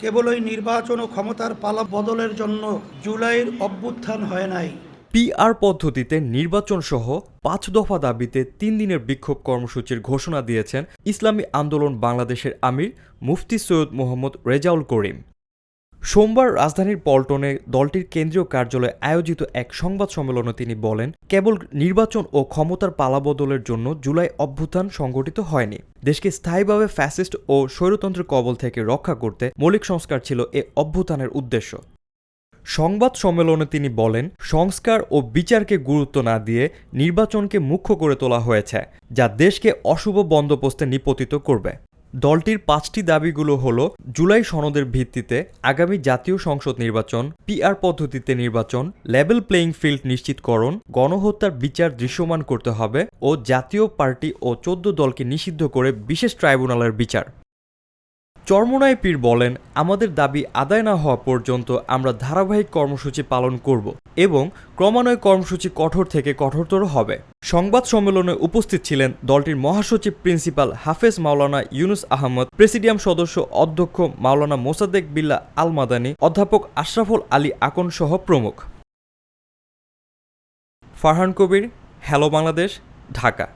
কেবলই নির্বাচন ও ক্ষমতার পালা বদলের জন্য জুলাইয়ের অভ্যুত্থান হয় নাই। পিআর পদ্ধতিতে নির্বাচন সহ পাঁচ দফা দাবিতে তিন দিনের বিক্ষোভ কর্মসূচির ঘোষণা দিয়েছেন ইসলামী আন্দোলন বাংলাদেশের আমির মুফতি সৈয়দ মোহাম্মদ রেজাউল করিম। সোমবার রাজধানীর পল্টনে দলটির কেন্দ্রীয় কার্যালয়ে আয়োজিত এক সংবাদ সম্মেলনে তিনি বলেন, কেবল নির্বাচন ও ক্ষমতার পালাবদলের জন্য জুলাই অভ্যুত্থান সংগঠিত হয়নি। দেশকে স্থায়ীভাবে ফ্যাসিস্ট ও স্বৈরতন্ত্রের কবল থেকে রক্ষা করতে মৌলিক সংস্কার ছিল এ অভ্যুত্থানের উদ্দেশ্য। সংবাদ সম্মেলনে তিনি বলেন, সংস্কার ও বিচারকে গুরুত্ব না দিয়ে নির্বাচনকে মুখ্য করে তোলা হয়েছে, যা দেশকে অশুভ বন্দোবস্তে নিপতিত করবে। দলটির পাঁচটি দাবিগুলো হলো জুলাই সনদের ভিত্তিতে আগামী জাতীয় সংসদ নির্বাচন পিআর পদ্ধতিতে নির্বাচন লেভেল প্লেয়িং ফিল্ড নিশ্চিতকরণ, গণহত্যার বিচার দৃশ্যমান করতে হবে ও জাতীয় পার্টি ও চোদ্দ দলকে নিষিদ্ধ করে বিশেষ ট্রাইব্যুনালের বিচার। চরমোনাই পীর বলেন, আমাদের দাবি আদায় না হওয়া পর্যন্ত আমরা ধারাবাহিক কর্মসূচি পালন করব এবং ক্রমান্বয়ে কর্মসূচি কঠোর থেকে কঠোরতর হবে। সংবাদ সম্মেলনে উপস্থিত ছিলেন দলটির মহাসচিব প্রিন্সিপাল হাফেজ মাওলানা ইউনুস আহমদ, প্রেসিডিয়াম সদস্য অধ্যক্ষ মাওলানা মোসাদ্দেক বিল্লা আল মাদানী অধ্যাপক আশরাফুল আলী আকন সহ প্রমুখ। ফারহান কবির, হ্যালো বাংলাদেশ, ঢাকা।